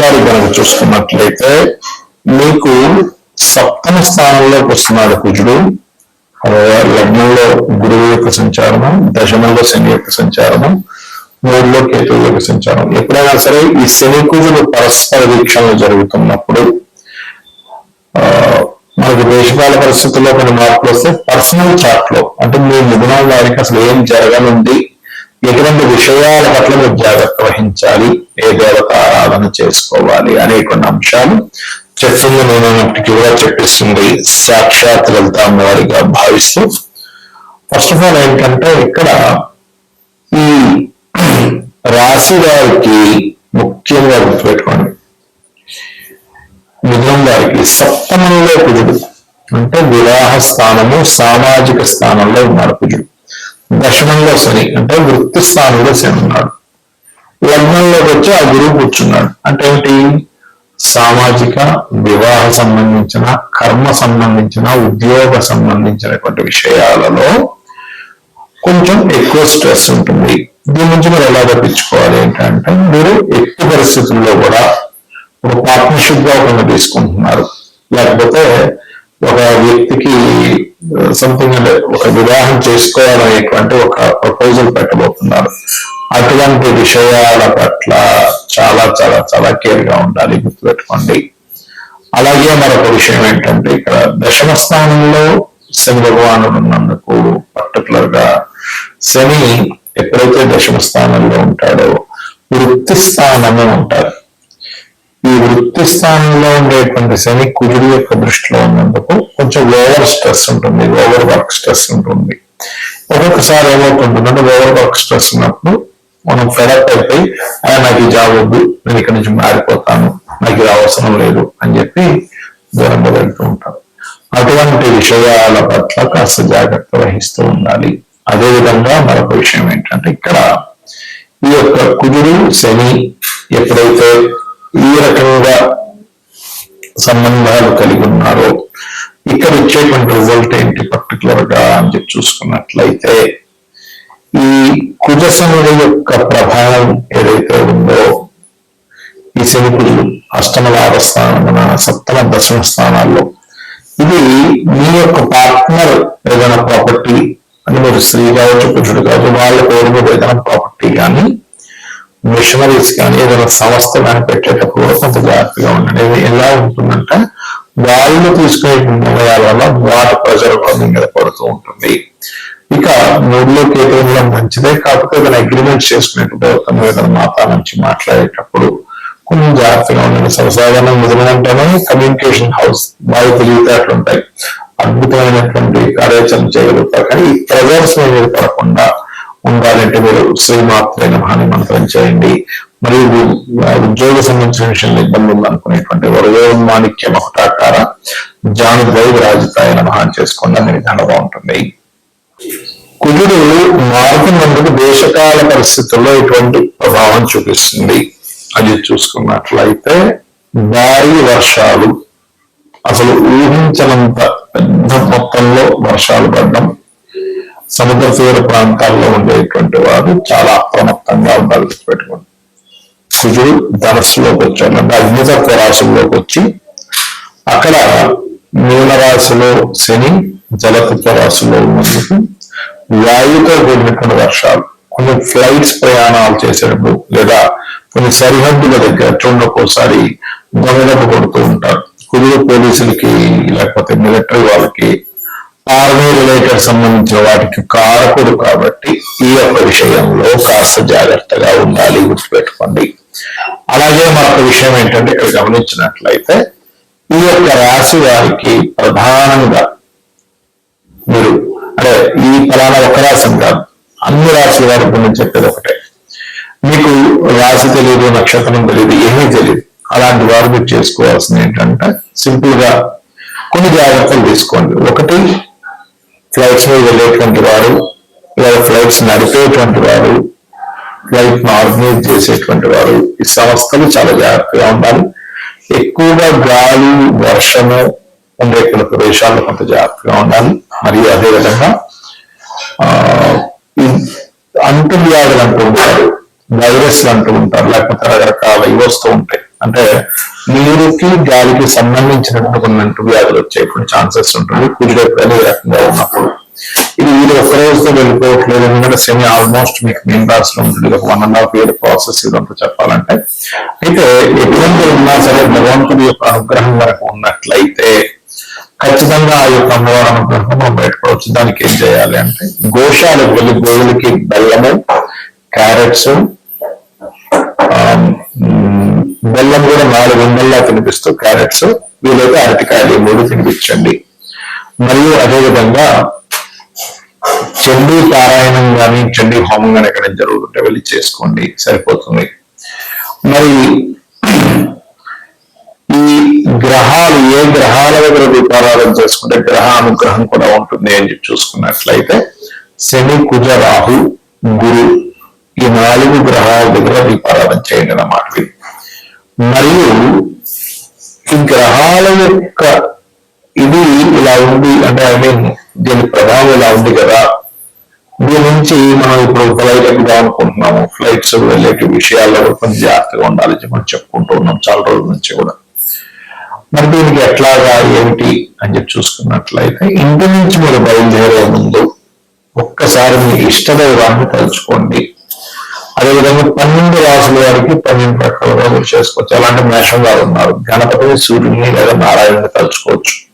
గారు కనుక చూసుకున్నట్లయితే మీకు సప్తమ స్థానంలోకి వస్తున్నాడు కుజుడు. లగ్నంలో గురువు యొక్క సంచారము దశమంలో శని యొక్క సంచారము మూడులో కేతువు యొక్క సంచారం. ఎప్పుడైనా సరే ఈ శని కుజుడు పరస్పర వీక్షణలు జరుగుతున్నప్పుడు ఆ, మనకి దేశకాల పరిస్థితుల్లో కొన్ని మార్పులు వస్తే పర్సనల్ చార్ట్లో అంటే మీ మిథునం వారికి అసలు ఏం జరగనుంది ఎటువంటి విషయాల పట్ల మీరు జాగ్రత్త వహించాలి? ఏ దేవత ఆరాధన చేసుకోవాలి? అనేటువంటి అంశాలు చెప్తుంది నేనప్పటికీ కూడా చెప్పిస్తుంది. సాక్షాత్ లలిత అమ్మవారిగా భావిస్తూ. ఫస్ట్ ఆఫ్ ఆల్ ఏంటంటే ఇక్కడ ఈ రాశి వారికి ముఖ్యంగా గుర్తుపెట్టుకోండి. మిథునం వారికి సప్తమంలో కుజుడు అంటే వివాహ స్థానము సామాజిక స్థానంలో ఉన్నాడు కుజుడు. దశమంలో శని అంటే వృత్తి స్థానంలో శని ఉన్నాడు. లగ్నంలోకి వచ్చి ఆ గురువు కూర్చున్నాడు. అంటే ఏంటి సామాజిక వివాహ సంబంధించిన కర్మ సంబంధించిన ఉద్యోగ సంబంధించినటువంటి విషయాలలో కొంచెం ఎక్కువ స్ట్రెస్ ఉంటుంది. దీని నుంచి మీరు ఎలా తప్పించుకోవాలి? ఏంటంటే మీరు ఎట్టి పరిస్థితుల్లో కూడా ఒక పార్ట్నర్షిప్గా ఒకరిని తీసుకుంటున్నారు. లేకపోతే ఒక వ్యక్తికి సంథింగ్ అంటే ఒక వివాహం చేసుకోవాలనేటువంటి ఒక ప్రపోజల్ పెట్టబోతున్నారు. అటువంటి విషయాల పట్ల చాలా చాలా చాలా కేర్గా ఉండాలి గుర్తుపెట్టుకోండి. అలాగే మరొక విషయం ఏంటంటే ఇక్కడ దశమ స్థానంలో శని భగవానుడు ఉన్నందుకు పర్టికులర్గా శని ఎప్పుడైతే దశమ స్థానంలో ఉంటాడో వృత్తి స్థానమే ఉంటారు. ఈ వృత్తి స్థానంలో ఉండేటువంటి శని కుజుడు యొక్క దృష్టిలో ఉన్నందుకు కొంచెం ఓవర్ స్ట్రెస్ ఉంటుంది ఓవర్ వర్క్ స్ట్రెస్ ఉంటుంది. ఒక్కొక్కసారి ఏమవుతుంటుందంటే ఓవర్ వర్క్ స్ట్రెస్ ఉన్నప్పుడు మనం ఫెడప్ అయిపోయి "ఆ, నాకు ఈ జాబ్ వద్దు నేను ఇక్కడి నుంచి మారిపోతాను నాకు ఇది అవసరం లేదు అని చెప్పి దూరంగా వెళ్తూ ఉంటారు అటువంటి విషయాల పట్ల కాస్త జాగ్రత్త వహిస్తూ ఉండాలి. అదేవిధంగా మరొక విషయం ఏంటంటే ఇక్కడ ఈ యొక్క కుజుడు శని ఎప్పుడైతే ఈ రకంగా సంబంధాలు కలిగి ఉన్నారో. ఇక్కడ వచ్చేటువంటి రిజల్ట్ ఏంటి పర్టికులర్గా అని చెప్పి చూసుకున్నట్లయితే ఈ కుజశనుడి యొక్క ప్రభావం ఏదైతే ఉందో ఈ శనికుడు కుజుడు అష్టమ లాభ స్థానమున సప్తమ దశమ స్థానాల్లో ఇది మీ యొక్క పార్ట్నర్ ఏదైనా ప్రాపర్టీ అని మీరు స్త్రీ కావచ్చు పురుషుడు కావచ్చు వాళ్ళ పేరు మీద ఏదైనా ప్రాపర్టీ కానీ మిషనరీస్ కానీ ఏదైనా సంస్థ కానీ పెట్టేటప్పుడు కొంత జాగ్రత్తగా ఉండండి. ఇది ఎలా ఉంటుందంటే వాళ్ళు తీసుకునే నిర్ణయాల వల్ల వాటి ప్రెజర్ కూడా మీద పడుతూ ఉంటుంది. ఇక మూడులో కేంద్రంలో మంచిదే కాకపోతే ఏదైనా అగ్రిమెంట్ చేసుకునేటప్పుడు తమ ఏదైనా మాతా నుంచి మాట్లాడేటప్పుడు కొంచెం జాగ్రత్తగా ఉండండి. సర్వసాధారణ మొదలంటేనే కమ్యూనికేషన్ హౌస్ బాగా తెలివితేటలు ఉంటాయి అద్భుతమైనటువంటి కార్యాచరణ చేయగలుగుతారు. కానీ ఈ ప్రెజర్స్ మీద పడకుండా ఉండాలంటే మీరు శ్రీమాత్రైన మహాని మంత్రం చేయండి. మరియు ఉద్యోగ సంబంధించిన విషయంలో ఇబ్బంది ఉందనుకునేటువంటి వరదోన్మాణిక్య మహటాకార జానుద్వై రాజతాయన మహాన్ చేసుకోండి. అనే విధానంగా ఉంటుంది. కుజుడు మారుతున్నందుకు దేశకాల పరిస్థితుల్లో ఇటువంటి ప్రభావం చూపిస్తుంది? అది చూసుకున్నట్లయితే భారీ వర్షాలు అసలు ఊహించనంత పెద్ద మొత్తంలో వర్షాలు పడడం సముద్ర తీర ప్రాంతాల్లో ఉండేటువంటి వారు చాలా అప్రమత్తంగా ఉండాలి పెట్టుకోండి సుజుడు ధనస్సులోకి వచ్చాడు. అంటే అగ్నితత్వ రాశుల్లోకి వచ్చి అక్కడ మీనరాశిలో శని జలతత్వ రాశిలో ఉన్నందుకు వాయుతో కూడినటువంటి వర్షాలు కొన్ని ఫ్లైట్స్ ప్రయాణాలు చేసేటప్పుడు లేదా కొన్ని సరిహద్దుల దగ్గర చూడండి ఒక్కోసారి కొడుతూ ఉంటారు. కుదురు పోలీసులకి లేకపోతే మిలిటరీ వాళ్ళకి ఆర్మీ రిలేటెడ్ సంబంధించిన వాటికి కారకుడు కాబట్టి ఈ యొక్క విషయంలో కాస్త జాగ్రత్తగా ఉండాలి గుర్తుపెట్టుకోండి. అలాగే మరొక విషయం ఏంటంటే ఇక్కడ గమనించినట్లయితే ఈ యొక్క రాశి వారికి ప్రధానంగా మీరు అంటే ఈ ఫలానా ఒక రాశి కాదు అన్ని రాశి వారి గురించి చెప్పేది ఒకటే. మీకు రాశి తెలియదు నక్షత్రం తెలియదు ఏమీ తెలియదు అలాంటి వారు మీరు చేసుకోవాల్సింది ఏంటంటే సింపుల్గా కొన్ని జాగ్రత్తలు తీసుకోండి. ఒకటి ఫ్లైట్స్ మీద వెళ్ళేటువంటి వారు లేదా ఫ్లైట్స్ నడిపేటువంటి వారు ఫ్లైట్ను ఆర్గనైజ్ చేసేటువంటి వారు ఈ సంస్థలు చాలా జాగ్రత్తగా ఉండాలి. ఎక్కువగా గాలి వర్షము ఉండేటువంటి ప్రదేశాల్లో కొంత జాగ్రత్తగా ఉండాలి. మరియు అదేవిధంగా ఆ, అంటు అంటూ ఉంటారు వైరస్లు అంటూ ఉంటారు లేకపోతే రకరకాల ఇవి వస్తూ ఉంటాయి. అంటే నీరుకి గాలికి సంబంధించినటువంటి వ్యాధులు వచ్చేటువంటి ఛాన్సెస్ ఉంటుంది. కుదిరే ఈ రకంగా ఉన్నప్పుడు. ఇది వీరు ఒక్క రోజుతో వెళ్ళిపోవట్లేదు. ఎందుకంటే సెమీ ఆల్మోస్ట్ మీకు మెయిన్ రాసి ఉంటుంది. ఒక one and half year process ఇదంతా చెప్పాలంటే. అయితే ఎటువంటి ఉన్నా సరే భగవంతుడి యొక్క అనుగ్రహం వరకు ఉన్నట్లయితే ఖచ్చితంగా ఆ యొక్క అమ్మవారి అనుగ్రహం మనం బయటపడవచ్చు. దానికి ఏం చేయాలి అంటే గోశాలకు వెళ్ళి గోవులకి బెల్లము క్యారెట్స్ బెల్లం కూడా నాలుగు వందల్లా తినిపిస్తూ క్యారెట్స్ వీలైతే అరటికాయలు మూడు తినిపించండి. మరియు అదేవిధంగా చండీ పారాయణం కానీ చండీ హోమం కానీ ఎక్కడ జరుగుతుంటే వెళ్ళి చేసుకోండి. సరిపోతుంది. మరి ఈ గ్రహాలు ఏ గ్రహాల దగ్గర దీపారాధన చేసుకుంటే గ్రహ అనుగ్రహం కూడా ఉంటుంది అని చెప్పి చూసుకున్నట్లయితే శని కుజ రాహు గురు ఈ నాలుగు గ్రహాల దగ్గర దీపారాధన చేయండి అన్నమాట. మరియు ఈ గ్రహాల యొక్క ఇది ఇలా ఉంది అంటే ఐ మీన్ దీని ప్రభావం ఇలా ఉంది కదా. దీని నుంచి మనం ఇప్పుడు ఫ్లైట్ ఎక్కుదాం అనుకుంటున్నాము ఫ్లైట్స్ వెళ్ళే విషయాల్లో కొంచెం జాగ్రత్తగా ఉండాలి. మనం చెప్పుకుంటూ ఉన్నాం చాలా రోజుల నుంచి కూడా. మరి దీనికి ఎట్లాగా ఏమిటి అని చెప్పి చూసుకున్నట్లయితే ఇంటి నుంచి మీరు బయలుదేరే ముందు ఒక్కసారి మీ ఇష్టదైవాన్ని తలుచుకోండి. అదేవిధంగా పన్నెండు రాసుల వారికి పన్నెండు రకాల రోజులు చేసుకోవచ్చు. అలాంటి మేషం వారు ఉన్నారు? గణపతిని సూర్యుని లేదా నారాయణని తలుచుకోవచ్చు.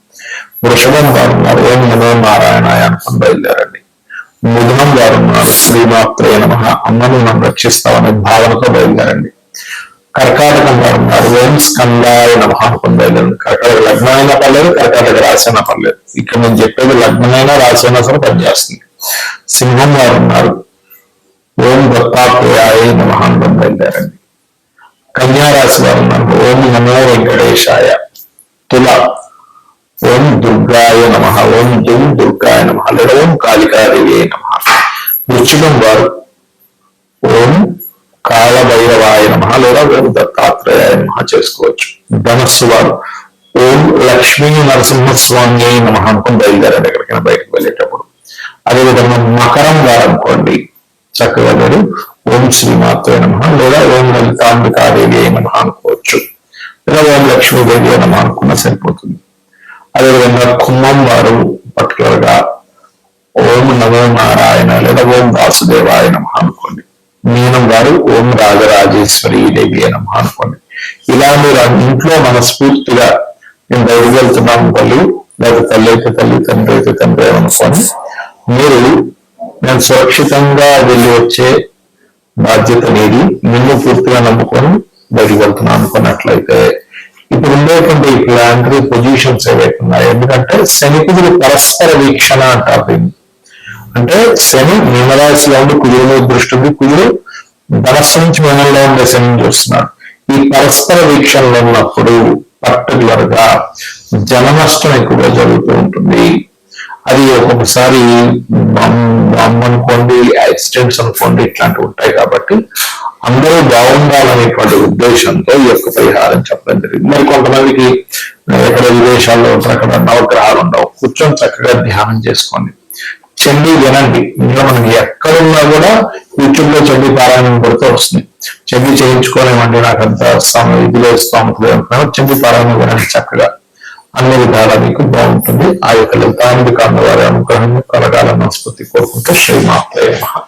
వృషభం వారు ఉన్నారు. ఓం నమో నారాయణ అనుకుని బయలుదేరండి. మిథునం వారు ఉన్నారు. శ్రీమాత్రయ నమ. అమ్మను మనం రక్షిస్తామనే భావనతో బయలుదేరండి. కర్కాటకం వారు ఉన్నారు. ఓం స్కందాయ నమ అనుకుని బయలుదేరండి. కర్కాటక లగ్నమైనా పర్లేదు కర్కాటక రాసైనా పర్లేదు. ఇక్కడ నేను చెప్పేది లగ్నమైనా రాసైనా సరే పనిచేస్తుంది. సింహం వారు ఉన్నారు. ఓం దత్తాత్రేయాయ నమ అనుకుని బయలుదేరండి. కన్యారాశి వారు ఉన్నారు ఓం నమో వెంకటేశాయ తుల. ఓం దుర్గాయ నమ. ఓం దుం దుర్గాయ నమ. లేదా ఓం కాళికాదేవి నమ. వృచ్చికం వారు ఓం కాళభైరవాయ నమ లేదా ఓం దత్తాత్రేయాయ నమ చేసుకోవచ్చు. ధనస్సు వారు ఓం లక్ష్మీ నరసింహస్వామి నమ అనుకుని బయలుదేరండి ఎక్కడికైనా బయటకు వెళ్ళేటప్పుడు. అదేవిధంగా మకరం వారు అనుకోండి. చక్కగా మీరు ఓం శ్రీమాత్రే నమ లేదా ఓం లలితాంబికాదేవి నమ అనుకోవచ్చు. లేదా ఓం లక్ష్మీదేవి నమ అనుకున్నా సరిపోతుంది. అదేవిధంగా కుమ్మం వారు పర్టికులర్గా ఓం నమో నారాయణ లేదా ఓం వాసుదేవాయ నమ అనుకోండి. మీనం గారు ఓం రాజరాజేశ్వరి దేవి నమ అనుకోండి. ఇలా మీరు ఇంట్లో మనస్ఫూర్తిగా నేను బయట వెళ్తున్నాను తల్లి లేదా తల్లి అయితే తల్లి తండ్రి అయితే తండ్రి అనుకోని మీరు నేను సురక్షితంగా వెళ్ళి వచ్చే బాధ్యత అనేది నిన్ను పూర్తిగా నమ్ముకొని బయటకు వెళ్తున్నాను అనుకున్నట్లయితే ఇప్పుడు ఉండేటువంటి ప్లాంటరీ పొజిషన్స్ ఏవైతే ఉన్నాయో ఎందుకంటే శనికుడు పరస్పర వీక్షణ అంటారు దీన్ని అంటే శని మీనరాశిలో ఉండి కుదురు దృష్టి ఉంది. కుదురు ధనస్సు నుంచి మీనంలో ఉండే శని చూస్తున్నాడు ఈ పరస్పర వీక్షణలో ఉన్నప్పుడు పర్టికులర్గా జన నష్టం ఎక్కువగా జరుగుతూ ఉంటుంది. అది ఒక్కొక్కసారి అనుకోండి యాక్సిడెంట్స్ అనుకోండి ఇట్లాంటివి ఉంటాయి కాబట్టి అందరూ బాగుండాలనేటువంటి ఉద్దేశంతో ఈ యొక్క పరిహారం చెప్పడం జరిగింది. మరి కొంతమందికి ఎక్కడ విదేశాల్లో ఉంటారు అక్కడ నవగ్రహాలు ఉండవు. కూర్చొని చక్కగా ధ్యానం చేసుకోండి. చెండి వినండి. ఇంకా మనం ఎక్కడున్నా కూడా యూట్యూబ్లో పారాయణం కొడితే వస్తుంది. చెండి చేయించుకోలేమండి నాకు అంత సమయం ఇదిలో స్తోమత చెండి పారాయణం వినండి చక్కగా. అన్ని విధాలా మీకు బాగుంటుంది. ఆ యొక్క లలితాంబిక అమ్మవారి అనుగ్రహం కలగాల మనస్ఫూర్తి కోరుకుంటూ శ్రీమాత్రయ మహా.